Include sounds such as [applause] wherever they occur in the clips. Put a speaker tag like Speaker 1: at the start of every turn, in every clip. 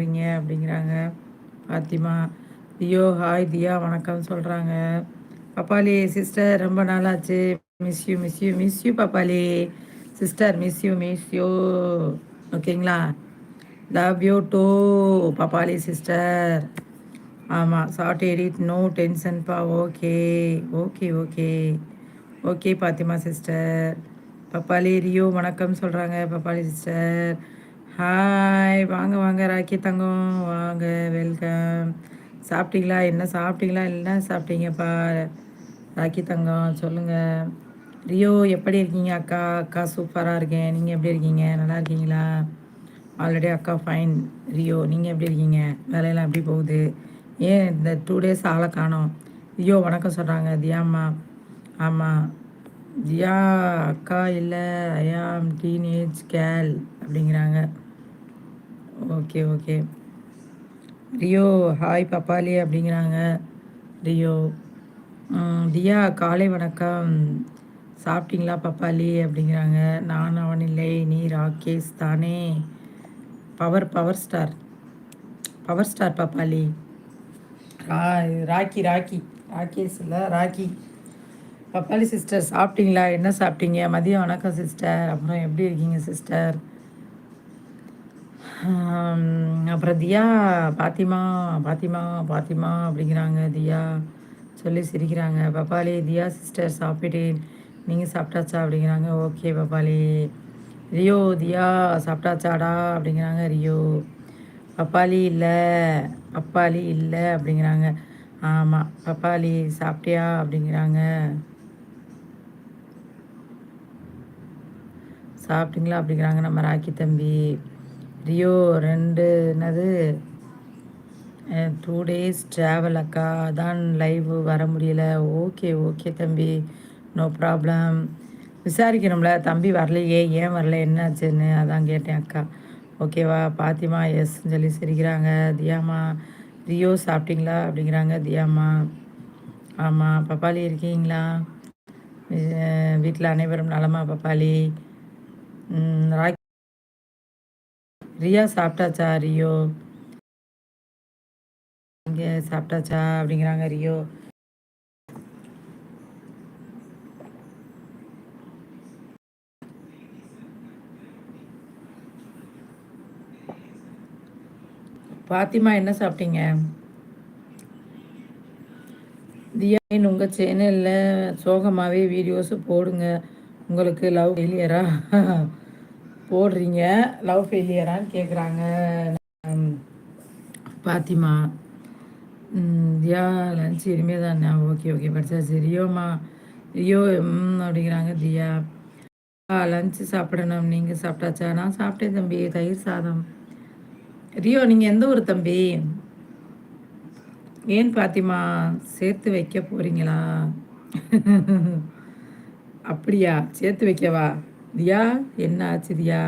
Speaker 1: பண்ணுறீங்க அப்படிங்கிறாங்க. பாத்திமா தியோ ஹாய் தியா வணக்கம் சொல்கிறாங்க பப்பாளி சிஸ்டர் ரொம்ப நாளாச்சு. Miss you miss you miss you Pappali. Sister miss you miss you ஓகேங்களா? Love you too Pappali sister ஆமாம் short edit no டென்ஷன்ப்பா okay okay okay okay Fatima sister Pappali Rio வணக்கம் சொல்கிறாங்க பப்பாளி சிஸ்டர் ஹாய் வாங்க வாங்க ராக்கி தங்கம். வாங்க வெல்கம் சாப்பிட்டீங்களா? என்ன சாப்பிட்டீங்களா? என்ன சாப்பிட்டீங்கப்பா? ராக்கி தங்கம் சொல்லுங்கள் ரியோ எப்படி இருக்கீங்க? அக்கா அக்கா சூப்பராக இருக்கேன். நீங்கள் எப்படி இருக்கீங்க? நல்லா இருக்கீங்களா? ஆல்ரெடி அக்கா ஃபைன் ரியோ நீங்கள் எப்படி இருக்கீங்க? வேலையெல்லாம் எப்படி போகுது? ஏன் இந்த டூ டேஸ் ஆளை காணோம்? ரியோ வணக்கம் சொல்கிறாங்க தியாம்மா. ஆமாம் தியா அக்கா இல்லை ஐயாம் டீனேஜ் கேல் அப்படிங்கிறாங்க. Okay okay Rio hi Pappali அப்படிங்கிறாங்க. ரியோ தியா காலை வணக்கம். சாப்பிட்டீங்களா பப்பாலி அப்படிங்கிறாங்க. நான் அவன் இல்லை நீ ராகேஷ் தானே. Power power star power star Pappali ரா ராக்கி ராக்கி. ராகேஷ் இல்லை ராக்கி பப்பாளி சிஸ்டர் சாப்பிட்டீங்களா? என்ன சாப்பிட்டீங்க? மதியம் வணக்கம் சிஸ்டர். அப்புறம் எப்படி இருக்கீங்க சிஸ்டர்? அப்புறம் தியா பாத்திமா பாத்திமா பாத்திமா அப்படிங்கிறாங்க தியா. சொல்லி சிரிக்கிறாங்க. பப்பாளி தியா சிஸ்டர் சாப்பிட்டேன். நீங்கள் சாப்பிட்டாச்சா? அப்படிங்கிறாங்க. ஓகே பப்பாளி. ரியோ தியா சாப்பிட்டாச்சாடா? அப்படிங்கிறாங்க ரியோ. பப்பாளி இல்லை. பப்பாளி இல்லை அப்படிங்கிறாங்க. ஆமாம் பப்பாளி சாப்பிட்டியா? அப்படிங்கிறாங்க. சாப்பிட்டீங்களா அப்படிங்கிறாங்க நம்ம ராக்கி தம்பி. ரியோ ரெண்டு என்னது? டூ டேஸ் ட்ராவல் அக்கா. அதான் லைவ் வர முடியல. ஓகே ஓகே தம்பி. நோ ப்ராப்ளம் விசாரிக்கணும்ல. தம்பி வரலையே. ஏன் வரல? என்னாச்சுன்னு அதான் கேட்டேன் அக்கா. ஓகேவா பாத்திமா எஸ்ன்னு சொல்லி சிரிக்கிறாங்க. தியாமா ரியோ சாப்பிட்டீங்களா? அப்படிங்கிறாங்க தியாமா. ஆமாம் பப்பாளி இருக்கீங்களா? வீட்டில் அனைவரும் நலமா பப்பாளி? ராக்கி ரியா சாப்பிட்டாச்சா ரியோ? இங்கே சாப்பிட்டாச்சா அப்படிங்கிறாங்க ரியோ. பாத்திமா என்ன சாப்பிட்டீங்க? தியான் உங்கள் சேனலில் சோகமாகவே வீடியோஸு போடுங்க? உங்களுக்கு லவ் ஃபெயிலியரா? [laughs] போடுறீங்க? லவ் ஃபெயிலியரான்னு கேட்குறாங்க பாத்திமா. தியா லன்ச் இனிமேல் தானே? ஓகே ஓகே படித்தாச்சு ரியோமா ரியோ அப்படிங்கிறாங்க தியா. லஞ்சு சாப்பிடணும். நீங்கள் சாப்பிட்டாச்சா? நான் சாப்பிட்டேன் தம்பி. தயிர் சாதம். ரியோ நீங்கள் எந்த ஊர் தம்பி? ஏன் பாத்திமா? சேர்த்து வைக்க போகிறீங்களா [laughs] அப்படியா? சேர்த்து வைக்கவா? தியா என்ன ஆச்சு தியா?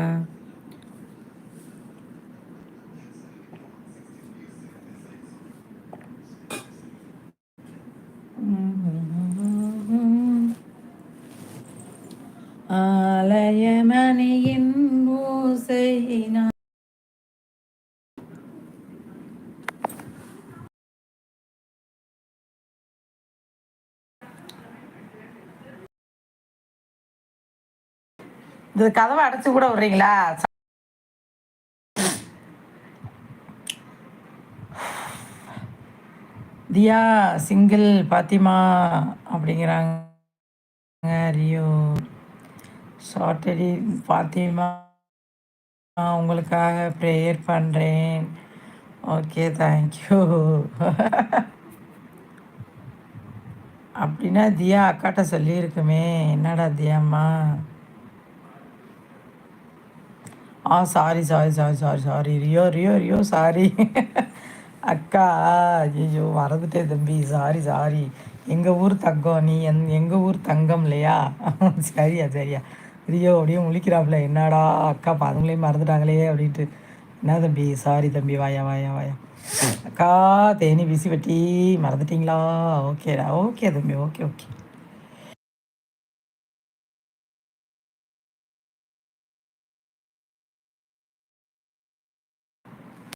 Speaker 1: ஆலயமணியின் ஓசையினா இந்த கதவை அடைச்சு கூட விடுறீங்களா? தியா சிங்கிள் பாத்திமா அப்படிங்கிறாங்க ரியோ. ஷார்டடி பாத்திமா உங்களுக்காக ப்ரேயர் பண்ணுறேன் ஓகே தேங்க்யூ அப்படின்னா தியா அக்காட்ட சொல்லியிருக்குமே. என்னடா தியாம்மா? ஆ sorry sorry sorry sorry sorry Rio Rio Rio sorry அக்கா ஐயோ மறந்துட்டே தம்பி. சாரி சாரி எங்கள் ஊர் தங்கம் நீ என் எங்கள் ஊர் தங்கம் இல்லையா? [laughs] சரியா சரியா. ரியோ அப்படியே முழிக்கிறாப்புல. என்னடா அக்கா அதுங்களையும் மறந்துட்டாங்களே அப்படின்ட்டு. என்ன தம்பி? சாரி தம்பி. வாயா வாயா வாயா. அக்கா தேனி பிசி வெட்டி மறந்துட்டிங்களா ஓகேடா ஓகே தம்பி ஓகே ஓகே